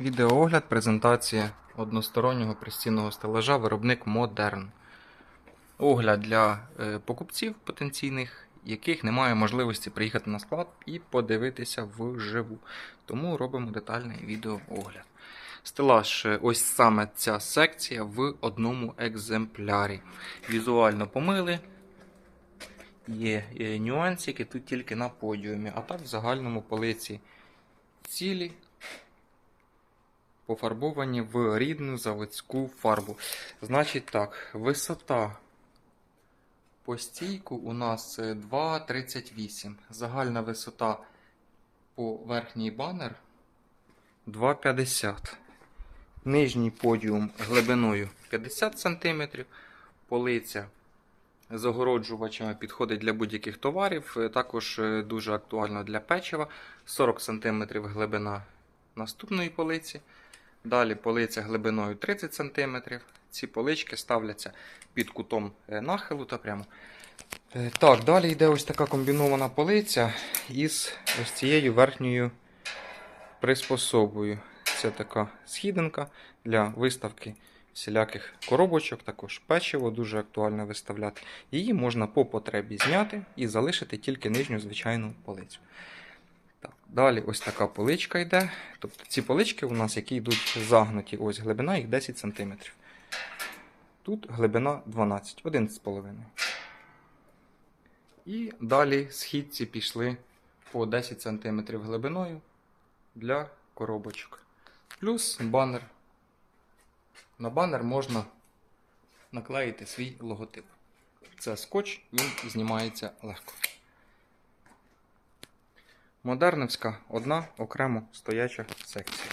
Відеоогляд презентація одностороннього пристінного стелажа виробник Modern. Огляд для е, покупців потенційних, яких немає можливості приїхати на склад і подивитися вживу. Тому робимо детальний відеоогляд. Стелаж, е, ось саме ця секція в одному екземплярі. Візуально помили. Є е, нюансики тут тільки на подіумі, а так в загальному полиці цілі пофарбовані в рідну заводську фарбу. Значить так, висота по стійку у нас е, 2,38. Загальна висота по верхній банер 2,50. Нижній подіум глибиною 50 см. Полиця з огороджувачами підходить для будь-яких товарів. Е, Також е, дуже актуально для печива. 40 см глибина наступної полиці. Далі полиця глибиною 30 см. Ці полички ставляться під кутом е, нахилу та прямо. Е, Так, далі йде ось така комбінована полиця із ось цією верхньою приспособою. Це така східинка для виставки всіляких коробочок, також печиво дуже актуально виставляти. Її можна по потребі зняти і залишити тільки нижню звичайну полицю. Так, далі ось така поличка йде. Тобто ці полички у нас, які йдуть загнуті, ось глибина їх 10 см. Тут глибина 12, 11,5. І далі східці пішли по 10 см глибиною для коробочок. Плюс банер. На банер можна наклеїти свій логотип. Це скотч, він знімається легко. Модернівська одна окремо стояча секція.